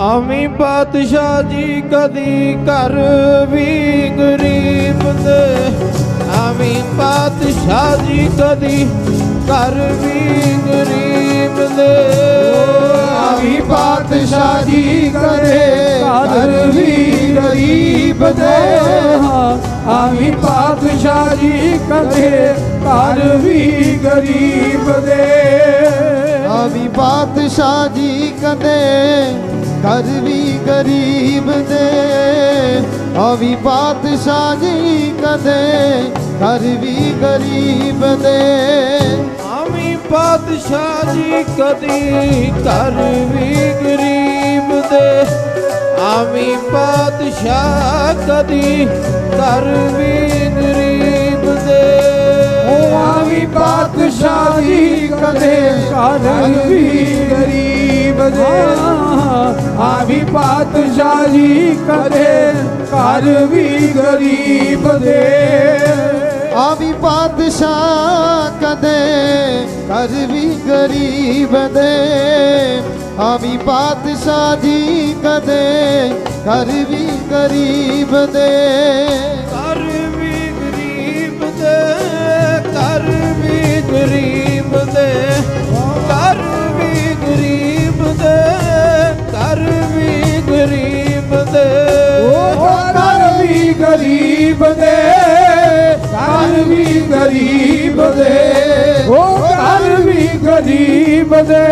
ਆਵੀਂ ਪਾਤਸ਼ਾਹ ਜੀ ਕਦੀ ਘਰ ਵੀ ਗਰੀਬ ਦੇ ਆਵੀਂ ਪਾਤਸ਼ਾਹ ਜੀ ਕਦੀ ਘਰ ਵੀ ਗਰੀਬ ਦੇ ਆਵੀ ਪਾਤਸ਼ਾਹ ਜੀ ਕਰੇ ਘਰ ਵੀ ਗਰੀਬ ਦੇ ਆਵੀ ਪਾਤਸ਼ਾਹ ਜੀ ਕਦੇ ਘਰ ਵੀ ਗਰੀਬ ਦੇ ਆਵੀ ਪਾਤਸ਼ਾਹ ਜੀ ਕਦੇ ਘਰ ਵੀ ਗਰੀਬ ਦੇ ਆਵੀ ਪਾਤਸ਼ਾਹ ਜੀ ਕਦੇ ਘਰ ਵੀ ਗਰੀਬ ਦੇ ਆਵੀਂ ਪਾਤਸ਼ਾਹ ਜੀ ਕਦੀ ਘਰ ਵੀ ਗਰੀਬ ਦੇ ਆਵੀਂ ਪਾਤਸ਼ਾਹ ਕਦੀ ਘਰ ਵੀ ਗਰੀਬ ਦੇ। ਓ ਆਵੀ ਪਾਤਸ਼ਾਹ ਜੀ ਕਦੇ ਘਰ ਵੀ ਗਰੀਬ ਦੇ। ਆਵੀ ਪਾਤਸ਼ਾਹ ਕਦੇ ਘਰ ਵੀ ਗਰੀਬ ਦੇ। ਆਵੀ ਪਾਤਸ਼ਾਹ ਕਦੇ ਘਰ ਵੀ ਗਰੀਬ ਦੇ। ਆਵੀ ਪਾਤਸ਼ਾਹ ਜੀ ਕਦੇ ਘਰ ਵੀ ਗਰੀਬ ਦੇ। ਘਰ ਗਰੀਬ ਦੇ ਘਰ ਵੀ ਗਰੀਬ ਦੇ। ਉਹ ਘਰ ਵੀ ਗਰੀਬ ਦੇ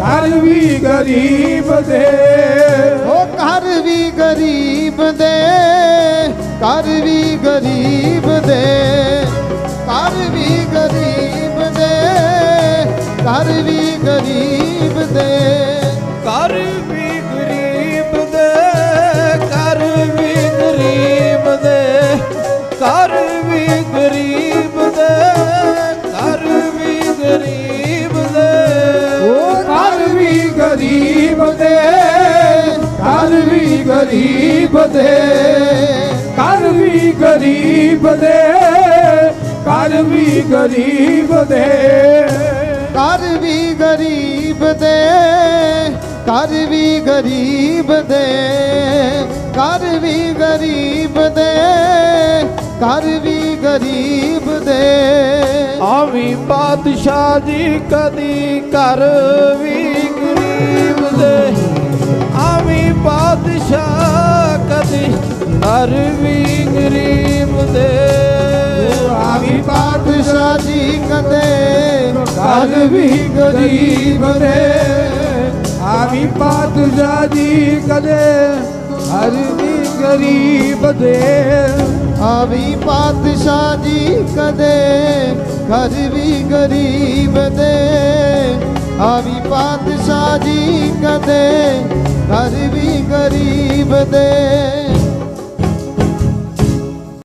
ਘਰ ਵੀ ਗਰੀਬ ਦੇ। ਉਹ ਘਰ ਵੀ ਗਰੀਬ ਦੇ ਘਰ ਵੀ ਗਰੀਬ ਦੇ। ਘਰ ਵੀ ਗਰੀਬ ਦੇ ਘਰ ਵੀ ਗਰੀਬ ਦੇ। ਗਰੀਬ ਦੇ ਘਰ ਵੀ ਗਰੀਬ ਦੇ ਘਰ ਵੀ ਗਰੀਬ ਦੇ ਘਰ ਵੀ ਗਰੀਬ ਦੇ ਘਰ ਵੀ ਗਰੀਬ ਦੇ ਘਰ ਵੀ ਗਰੀਬ ਦੇ ਘਰ ਵੀ ਗਰੀਬ ਦੇ ਘਰ ਵੀ ਗਰੀਬ ਦੇ ਆਵੀਂ ਪਾਤਸ਼ਾਹ ਜੀ ਕਦੀ ਘਰ ਵੀ अरविंग रीम दे आवी पाठ शादी कंदे अरविंग रीम दे आवी पाठ शादी कंदे अरविंग रीम दे आवी पाठ शादी कंदे अरविंग रीम दे आवी पाठ शादी कंदे अरविंग गरीब दे